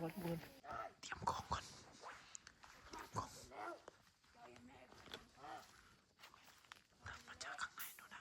ก่อนทุกคนเตรียมของก่อนของมาจากข้างในนู่นนะ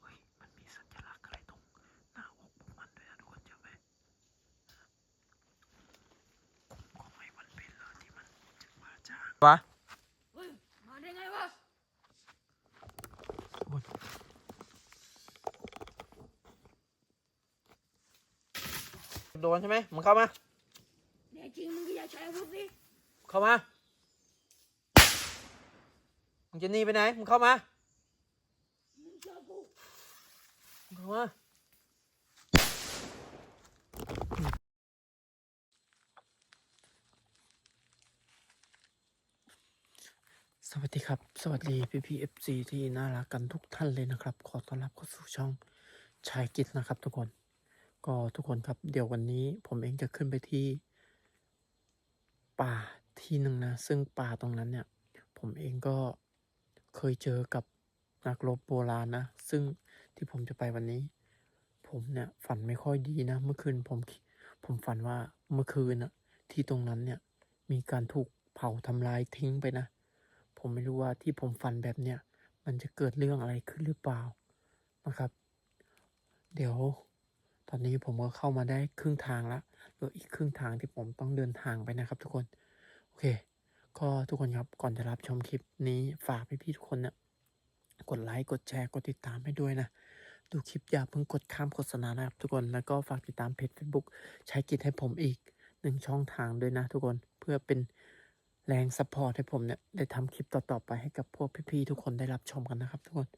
เฮ้ยมันมีสัญลักษณ์อะไรตรงหน้าอกพวกมันด้วยนะทุกคนเจอไหมผมก็ไม่มันเป็นเลยที่มันมาจากวะ เฮ้ย มาได้ไงวะ โดนใช่ไหมมึงเข้ามาแน่จริงมึงก็อย่าใช้อาวุธสิเข้ามา มึงจะหนีไปไหน มึงเข้ามา มึงเชื่อกูมึงเข้ามาสวัสดีครับ สวัสดีพี่พีเอฟซีที่น่ารักกันทุกท่านเลยนะครับ ขอต้อนรับเข้าสู่ช่องชายกิจนะครับทุกคน ก็ทุกคนครับเดี๋ยววันนี้ผมเองจะขึ้นไปที่ ป่าที่หนึ่งนะ ซึ่งป่าตรงนั้นเนี่ย ผมเองก็เคยเจอกับนักรบโบราณนะ ซึ่งที่ผมจะไปวันนี้ ผมเนี่ยฝันไม่ค่อยดีนะ เมื่อคืนผมผมฝันว่าเมื่อคืนนะที่ตรงนั้นเนี่ยมีการถูกเผาทำลายทิ้งไปนะ ผมไม่รู้ว่าที่ผมฝันแบบเนี้ยมันจะเกิดเรื่องอะไรขึ้นหรือเปล่านะครับ เดี๋ยว ตอนนี้ผมก็เข้ามาได้ครึ่งทางแล้วเหลืออีกครึ่งทางที่ผมต้องเดินทางไปนะครับ ทุกคน โอเค ก็ทุกคนครับ ก่อนจะรับชมคลิปนี้ฝากพี่ๆทุกคนเนี่ยกดไลค์ กดแชร์ กดติดตามให้ด้วยนะ ดูคลิปอย่าเพิ่งกดข้ามโฆษณานะครับ ทุกคน แล้วก็ฝากติดตามเพจ Facebook ใช้กิจให้ผมอีกหนึ่งช่องทางด้วยนะทุกคน เพื่อเป็นแรงซัพพอร์ตให้ผมเนี่ยได้ทำคลิปต่อๆไปให้กับพวกพี่ๆทุกคนได้รับชมกันนะครับ ทุกคน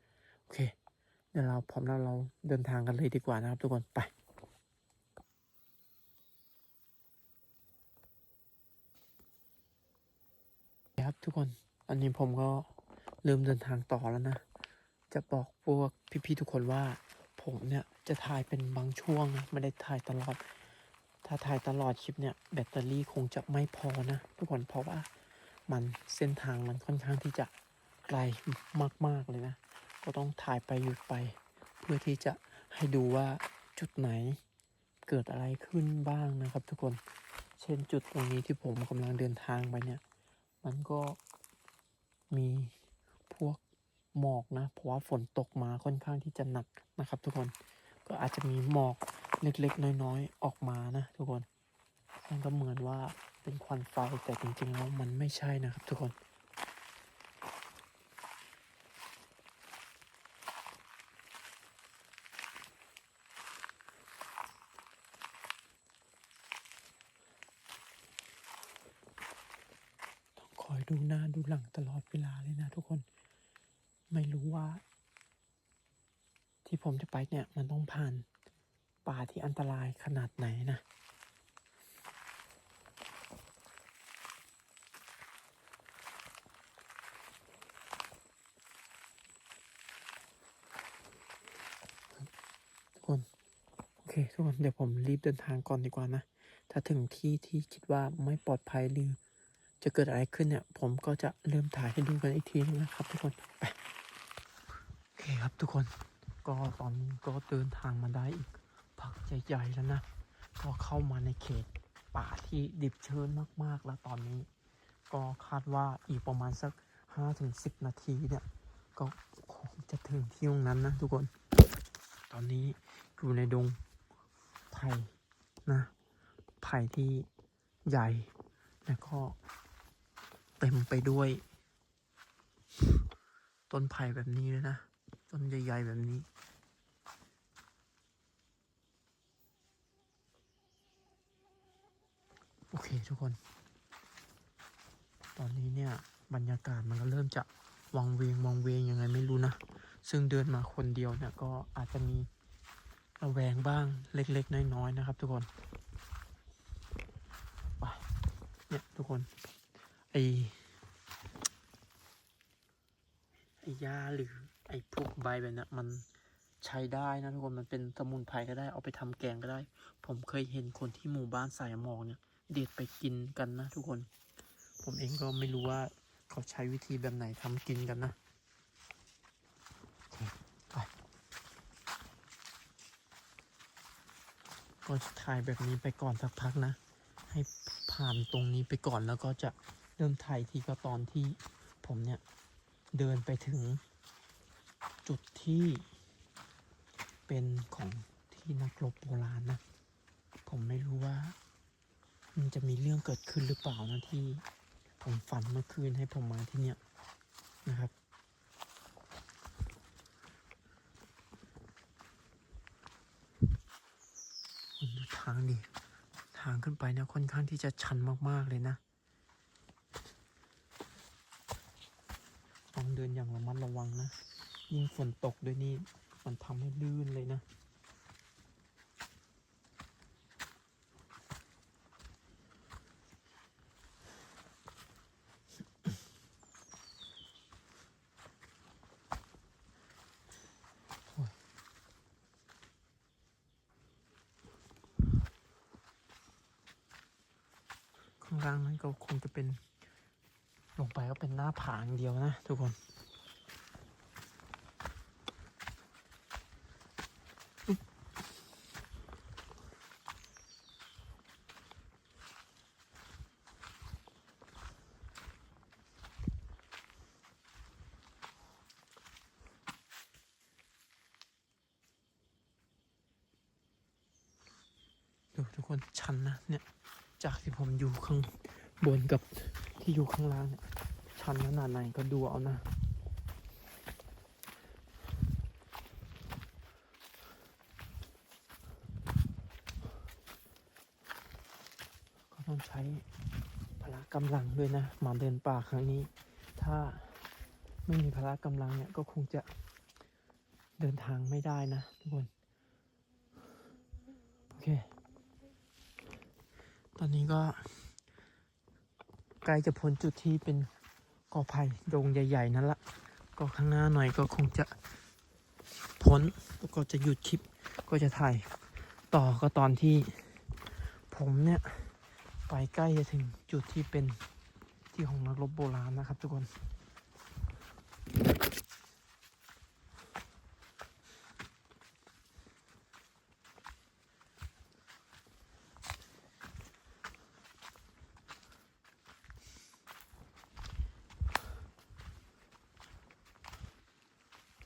โอเค เดี๋ยวเราพร้อมแล้วเราเดินทางกันเลยดีกว่านะครับ ทุกคน ไป ครับ ทุกคน อันนี้ผมก็เริ่มเดินทางต่อแล้วนะ จะบอกพวกพี่ๆทุกคนว่า ผมเนี่ยจะถ่ายเป็นบางช่วงนะไม่ได้ถ่ายตลอด ถ้าถ่ายตลอดคลิปเนี่ย แบตเตอรี่คงจะไม่พอนะ ทุกคนเพราะว่ามันเส้นทางมันค่อนข้างที่จะไกลมากๆเลยนะ ก็ต้องถ่ายไปหยุดไป เพื่อที่จะให้ดูว่าจุดไหนเกิดอะไรขึ้นบ้างนะครับ ทุกคน เช่นจุดตรงนี้ที่ผมกำลังเดินทางไปเนี่ย มันก็มีพวกหมอกนะ เพราะว่าฝนตกมาค่อนข้างที่จะหนักนะครับ ทุกคนก็อาจจะมีหมอกเล็กๆ น้อยๆ ออกมานะ ทุกคนมันก็เหมือนว่าเป็นควันไฟแต่จริงๆแล้วมันไม่ใช่นะครับ ทุกคน ต้ อยดูหน้าดูหลังตลอดเวลาเลยนะทุกคน ไม่รู้ว่า ที่ผมจะไปเนี่ย มันต้องผ่านป่าที่อันตรายขนาดไหนนะ ทุกคน โอเค ทุกคน เดี๋ยวผมรีบเดินทางก่อนดีกว่านะ ถ้าถึงที่ที่คิดว่าไม่ปลอดภัยหรือ จะเกิดอะไรขึ้นเนี่ย ผมก็จะเริ่มถ่ายให้ดูกันอีกทีนึงนะครับ ทุกคนไปโอเคครับทุกคนก็ตอนนี้ก็เดินทางมาได้อีกพักใหญ่ๆแล้วนะ ก็เข้ามาในเขตป่าที่ดิบชื้นมากๆแล้วตอนนี้ ก็คาดว่าอีกประมาณสักห้าถึงสิบนาทีเนี่ย ก็คงจะถึงที่ตรงนั้นนะทุกคน ตอนนี้อยู่ในดงไผ่นะไผ่ที่ใหญ่แล้วก็ เต็มไปด้วย ต้นไผ่แบบนี้เลยนะ ต้นใหญ่ๆแบบนี้ โอเคทุกคน ตอนนี้เนี่ย บรรยากาศมันก็เริ่มจะวังเวงวังเวงยังไงไม่รู้นะ ซึ่งเดินมาคนเดียวเนี่ยก็อาจจะมีระแวงบ้างเล็ก ๆ น้อย ๆ นะครับ ทุกคน ไป เนี่ย ทุกคน ไอไอหญ้าหรือไอพวกใบแบบนี้มันใช้ได้นะทุกคนมันเป็นสมุนไพรก็ได้เอาไปทำแกงก็ได้ ผมเคยเห็นคนที่หมู่บ้านสายหมอกเนี่ย เด็ดไปกินกันนะทุกคน ผมเองก็ไม่รู้ว่าเขาใช้วิธีแบบไหนทำกินกันนะก็ถ่ายแบบนี้ไปก่อนสักพักนะ ให้ผ่านตรงนี้ไปก่อนแล้วก็จะ ริ่มถ่ายทีก็ตอนที่ผมเนี่ย เดินไปถึงจุดที่เป็นของที่นักรบโบราณนะ ผมไม่รู้ว่า มันจะมีเรื่องเกิดขึ้นหรือเปล่านะที่ผมฝันเมื่อคืนให้ผมมาที่เนี่ยนะครับคุณดูทางดิ ทางขึ้นไปเนี่ยค่อนข้างที่จะชันมากๆเลยนะ ต้อง เดินอย่างระมัดระวังนะ ยิ่งฝนตกด้วยนี่มันทำให้ลื่นเลยนะ ข้างล่างนั้นก็คงจะเป็น ลงไปก็เป็นหน้าผาอย่างเดียวนะทุกคน ดูทุกคนชันนะเนี่ย จากที่ผมอยู่ข้างบนกับ ที่อยู่ข้างล่างเนี่ยชันขนาดไหนก็ดูเอานะก็ต้องใช้พละกำลังด้วยนะมาเดินป่าครั้งนี้ ถ้าไม่มีพละกำลังเนี่ยก็คงจะเดินทางไม่ได้นะทุกคน โอเค ตอนนี้ก็ ใกล้จะพ้นจุดที่เป็นกอไผ่ดงใหญ่ ๆ นั่นละ ก็ข้างหน้าหน่อยก็คงจะพ้นแล้วก็จะหยุดคลิปก็จะถ่ายต่อก็ตอนที่ผมเนี่ย ไปใกล้จะถึงจุดที่เป็นที่ของนักรบโบราณนะครับทุกคน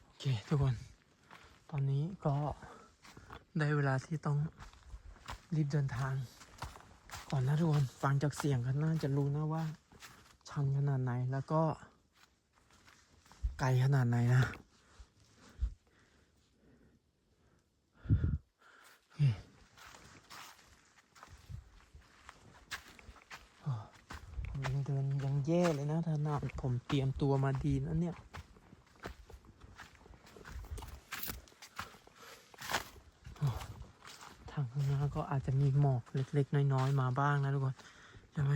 โอเค ทุกคน ตอนนี้ก็ได้เวลา ที่ต้องรีบเดินทาง ก่อนนะทุกคนฟังจากเสียงกันน่าจะรู้นะว่า ชันขนาดไหนแล้วก็ ไกลขนาดไหนนะผมยังเดินยังแย่เลยนะถ้านาผมเตรียมตัวมาดีนะเนี่ย ทางข้างหน้า ก็อาจจะมีหมอกเล็ก ๆ น้อยๆ มาบ้างนะทุกคนใช่ไหม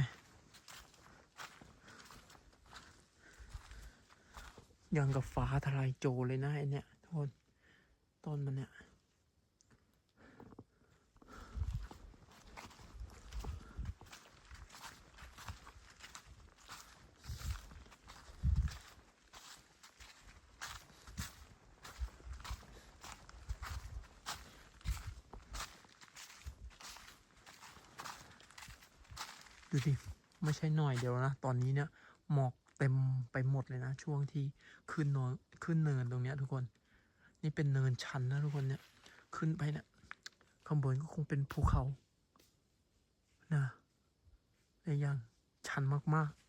ยังกับฟ้าทลายโจรเลยนะไอเนี่ยทุกคนต้นมันเนี่ย ดูดิไม่ใช่ห น่อยเดียวนะ ตอนนี้เนี่ยหมอกเต็มไปหมดเลยนะ ช่วงที่ขึ้นเนอนขึ้นเนินตรงเนี้ยทุกคน นี่เป็นเนินชันนะทุกคนเนี่ยขึ้นไปเนี่ยข้างบนก็คงเป็นภูเขานะในอย่างชันมาก ๆ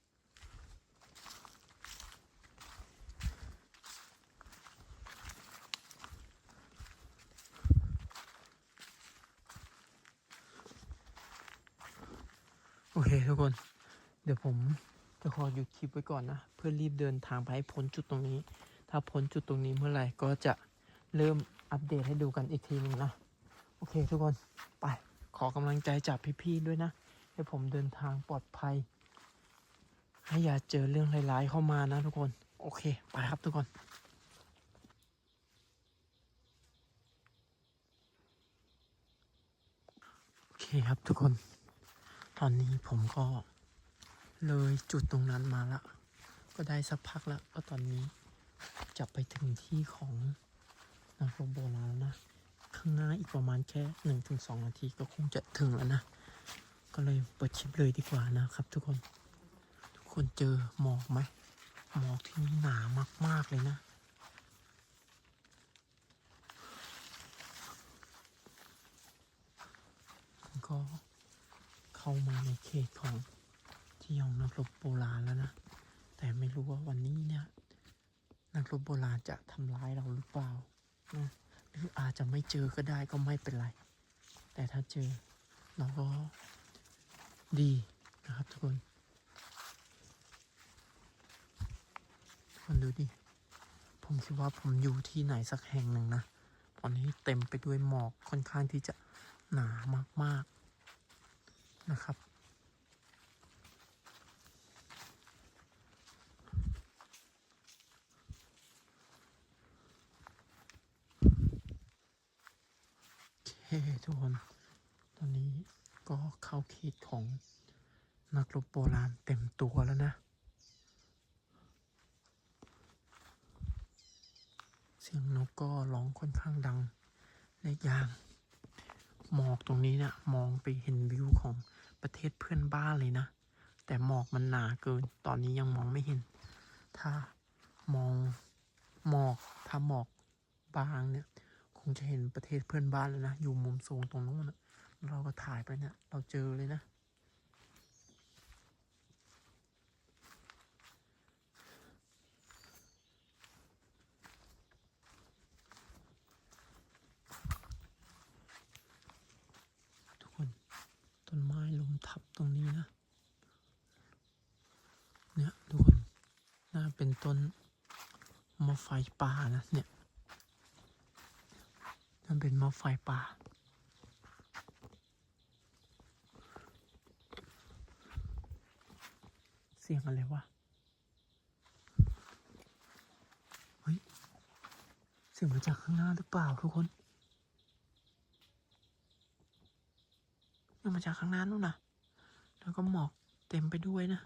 โอเคทุกคน เดี๋ยวผมจะขอหยุดคลิปไว้ก่อนนะ เพื่อรีบเดินทางไปให้พ้นจุดตรงนี้ ถ้าพ้นจุดตรงนี้เมื่อไหร่ก็จะเริ่มอัปเดตให้ดูกันอีกทีหนึ่งนะ โอเคทุกคนไปขอกำลังใจจากพี่ๆด้วยนะ ให้ผมเดินทางปลอดภัย ให้อย่าเจอเรื่องร้ายๆเข้ามานะทุกคน โอเค ไปครับทุกคนโอเคครับทุกคน ตอนนี้ผมก็ เลยจุดตรงนั้นมาละ ก็ได้สักพักแล้วก็ตอนนี้จะไปถึงที่ของนักรบโบราณแล้วนะ ข้างหน้าอีกประมาณแค่หนึ่งถึงสองนาทีก็คงจะถึงแล้วนะ ก็เลยเปิดคลิปเลยดีกว่านะครับ ทุกคน ทุกคนเจอหมอกไหมหมอกที่นี่หนามาก ๆ เลยนะก็เข้ามาในเขตของ ที่ของนักรบโบราณแล้วนะ แต่ไม่รู้ว่าวันนี้เนี่ย นักรบโบราณจะทำร้ายเราหรือเปล่านะหรืออาจจะไม่เจอก็ได้ก็ไม่เป็นไร แต่ถ้าเจอเราก็ดีนะครับทุกคนทุกคนดูดิ ผมคิดว่าผมอยู่ที่ไหนสักแห่งหนึ่งนะ ตอนนี้เต็มไปด้วยหมอกค่อนข้างที่จะหนามากๆนะครับ โอเค ทุกคน ตอนนี้ก็เข้าเขตของนักรบโบราณเต็มตัวแล้วนะ เสียงนกก็ร้องค่อนข้างดังและอีกอย่าง หมอกตรงนี้เนี่ยมองไปเห็นวิวของประเทศเพื่อนบ้านเลยนะ แต่หมอกมันหนาเกิน ตอนนี้ยังมองไม่เห็น ถ้ามองหมอกถ้าหมอกบางเนี่ย คงจะเห็นประเทศเพื่อนบ้านเลยนะ อยู่มุมสูงตรงนู้นนะเราก็ถ่ายไปเนี่ย เราเจอเลยนะ ทุกคน ต้นไม้ลมทับตรงนี้นะ เนี่ย ทุกคน น่าเป็นต้นมะไฟป่านะเนี่ย เป็นมะไฟป่า เสียงอะไรวะ เฮ้ย เสียงมาจากข้างหน้าหรือเปล่าทุกคนเนี่มาจากข้างหน้านู่นนะแล้วก็หมอกเต็มไปด้วยนะ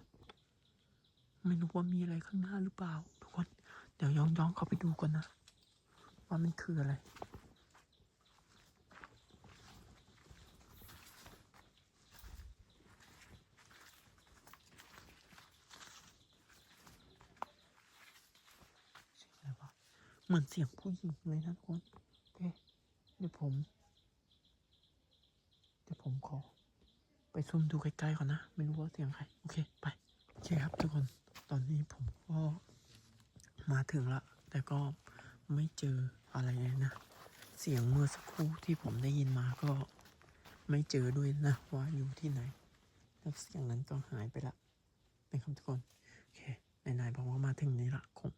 ไม่รู้ว่ามีอะไรข้างหน้าหรือเปล่า ทุกคน เดี๋ยวย้อนย้อนเข้าไปดูก่อนนะ ว่ามันคืออะไร เสียงอะไรวะ เหมือนเสียงผู้หญิงเลยนะทุกคนโอเคเดี๋ยวผมเดี๋ยวผมขอ ไปซุ่มดูใกล้ๆก่อนนะ ไม่รู้ว่าเสียงใคร โอเค ไป โอเคครับทุกคน ตอนนี้ผมก็มาถึงละ แต่ก็ไม่เจออะไรเลยนะ เสียงเมื่อสักครู่ที่ผมได้ยินมาก็ไม่เจอด้วยนะ ว่าอยู่ที่ไหน แล้วเสียงนั้นก็หายไปละนะครับทุกคน โอเค ไหนๆบอกว่ามาถึงนี้ละคง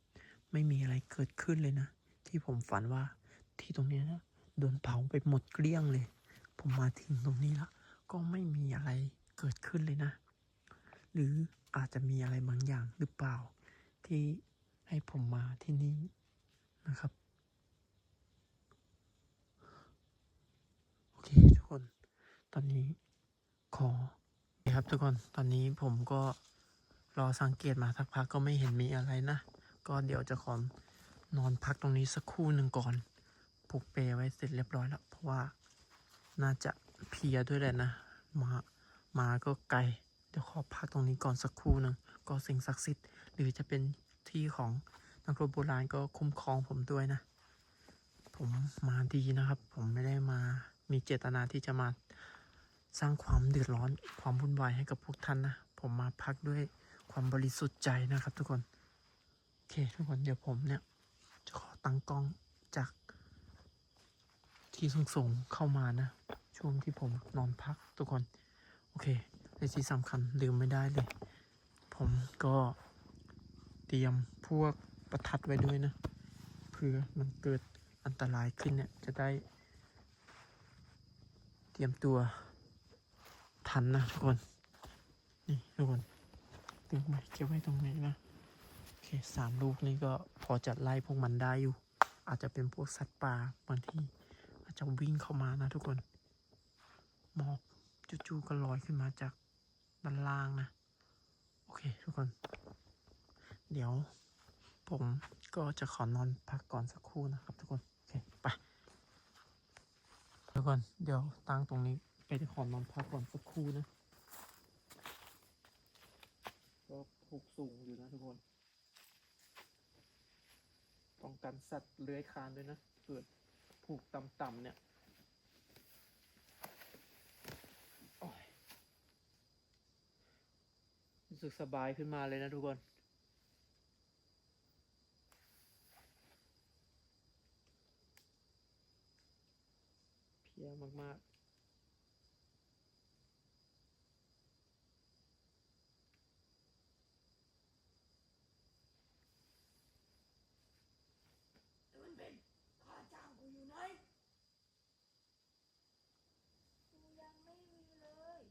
ไม่มีอะไรเกิดขึ้นเลยนะ ที่ผมฝันว่าที่ตรงนี้นะโดนเผาไปหมดเกลี้ยงเลย ผมมาถึงตรงนี้และก็ไม่มีอะไรเกิดขึ้นเลยนะ หรืออาจจะมีอะไรบางอย่างหรือเปล่า ที่ให้ผมมาที่นี่นะครับ โอเคทุกคน ตอนนี้ขอครับทุกคนตอนนี้ผมก็รอสังเกตมาสักพักก็ไม่เห็นมีอะไรนะ ก็เดี๋ยวจะขอนอนพักตรงนี้สักครู่หนึ่งก่อนผูกเปลไว้เสร็จเรียบร้อยแล้ว เพราะว่าน่าจะเพียด้วยแหละนะ มามาก็ไกล เดี๋ยวขอพักตรงนี้ก่อนสักครู่หนึ่งก็สิ่งศักดิ์สิทธิ์หรือจะเป็นที่ของนักรบโบราณก็คุ้มครองผมด้วยนะ ผมมาดีนะครับ ผมไม่ได้มามีเจตนาที่จะมาสร้างความเดือดร้อนความวุ่นวายให้กับพวกท่านนะ ผมมาพักด้วยความบริสุทธิ์ใจนะครับทุกคน อเคทุกคนเดี๋ยวผมเนี่ย จะขอตั้งกล้องจากที่สูงๆเข้ามานะ ช่วงที่ผมนอนพักทุกคน โอเคและที่สำคัญลืมไม่ได้เลย ผมก็เตรียมพวกประทัดไว้ด้วยนะเพื่อมันเกิดอันตรายขึ้นเนี่ย จะได้ เตรียมตัวทันนะทุกคน นี่ทุกคนตรียมไว้เก็บไว้ตรงไหนนะ คสามลูกนี่ก็พอจะไล่พวกมันได้อยู่ อาจจะเป็นพวกสัตว์ป่าบางที่อาจจะวิ่งเข้ามานะทุกคนหมอกจู่ๆก็ลอยขึ้นมาจากด้านล่างนะ โอเคทุกคน เดี๋ยวผมก็จะขอนอนพักก่อนสักครู่นะครับทุกคน โอเค ไปคน เดี๋ยวตั้งตรงนี้ไปขอนอนพักก่อนสักครู่นะก็ผูกสูงอยู่นะทุกคน กันสัตว์เลื้อยคลานด้วยนะ เกิดผูกต่ำๆเนี่ยรู้สึกสบายขึ้นมาเลยนะทุกคน เพียมากๆต่มันเป็นค่าจ้างกูอยู่ไหน กูยังไม่มีเลย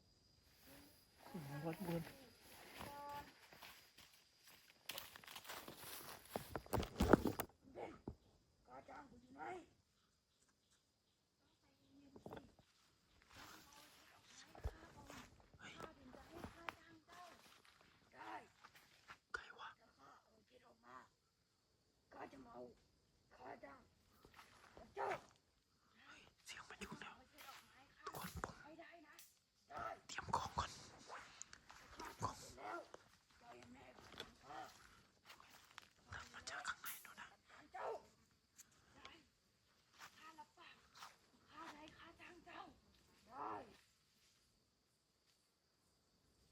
ๆอืมวัดบน เป็นค่าจ้างกูอยู่ไหน ข้าถึงจะให้ค่าจ้างเจ้า ได้ ใครวะ ถ้าข้าเอาเจ็ดออกมาข้าจะมาเอาค่าจ้างกับเจ้า เสียงมันอยู่แล้ว เอาเจ็ดออกมาให้ ทุ ข้าก คนผม ไม่ได้นะ ได้ เตรียมของก่อน ข้าทำเสร็จแล้วเจ้ายังไม่ให้ข้าทำข้า ตามมาจากข้างในนู่นนะ ทางเจ้า ได้ข้ารับปากข้าจะให้ค่าจ้างเจ้า ได้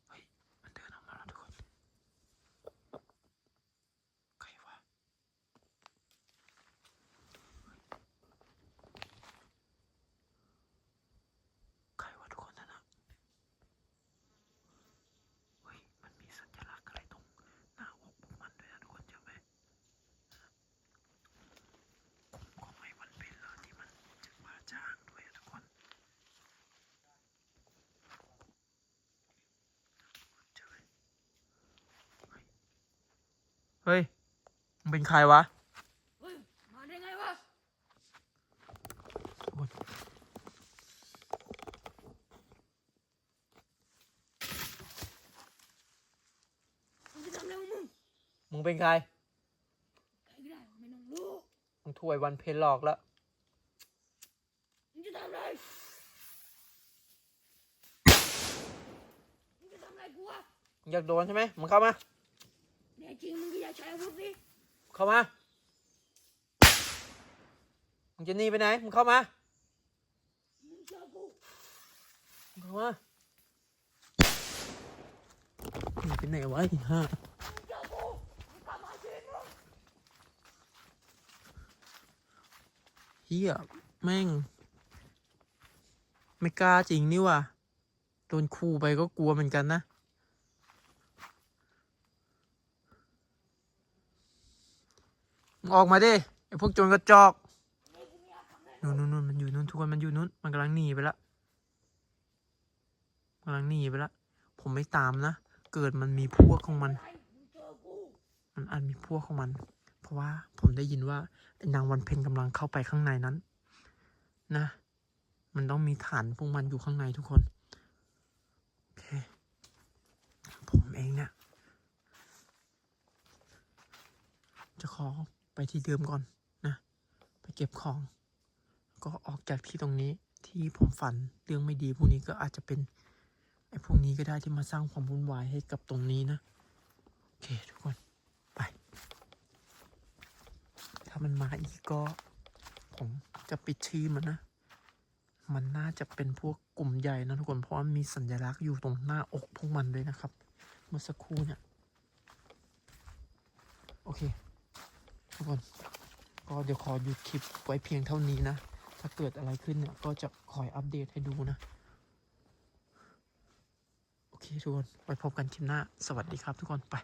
เฮ้ย มันเดินออกมาแล้วทุกคน ใครวะ ใครวะทุกคนนั่นนะเฮ้ย มันมีสัญลักษณ์อะไรตรงหน้าอกพวกมันด้วยนะทุกคนเจอไหมกลุ่มของไอ้วันเป็นเหรอที่มันจะมาจ้างด้วยอะทุกคน เจอไหมเฮ้ย มึง เป็นใครวะเฮ้ยมาได้ไงวะทุกคนมึงจะทำอะไรของมึงมึงเป็นใครใครก็ได้ไม่ต้องรู้มึงถวยวันเพลหลอกแล้วมึงจะทำอะไรมึงจะทำอะไรกูวะมึงอยากโดนใช่ไหมมึงเข้ามา แน่จริงมึงก็อย่าใช้อาวุธสิ เข้ามา มึงจะหนีไปไหน มึงเข้ามา มึงเข้ามาหนีไปไหนวะไอ้ห่าเฮียแม่ง ไม่กล้าจริงนี่ว่ะ โดนขู่ไปก็กลัวเหมือนกันนะ มึง ออกมาดิไอพวกโจรกระจอกนี่กูไม่อกนู่นนู่นนู่นมันอยู่นู่นทุกคนมันอยู่นู่นมันกำลังหนีไปละกำลังหนีไปละผมไม่ตามนะ เกิดมันมีพวกของมัน มันอาจมีพวกของมัน เพราะว่าผมได้ยินว่านางวันเพ็ญกำลังเข้าไปข้างในนั้น นะ มันต้องมีฐานพวกมันอยู่ข้างในทุกคนโอเคผมเองเนี่ยจะขอ ไปที่เดิมก่อนนะ ไปเก็บของ ก็ออกจากที่ตรงนี้ที่ผมฝันเรื่องไม่ดีพวกนี้ก็อาจจะเป็นไอ้พวกนี้ก็ได้ที่มาสร้างความวุ่นวายให้กับตรงนี้นะโอเคทุกคนไป ถ้ามันมาอีกก็ผมจะปิดชื่อมันนะ มันน่าจะเป็นพวกกลุ่มใหญ่นะทุกคนเพราะมีสัญลักษณ์อยู่ตรงหน้าอกพวกมันด้วยนะครับ เมื่อสักครู่เนี่ย โอเค ทุกคนก็เดี๋ยวขอหยุดคลิปไว้เพียงเท่านี้นะ ถ้าเกิดอะไรขึ้นเนี่ยก็จะคอยอัปเดตให้ดูนะ โอเคทุกคน ไว้พบกันคลิปหน้า สวัสดีครับทุกคนไป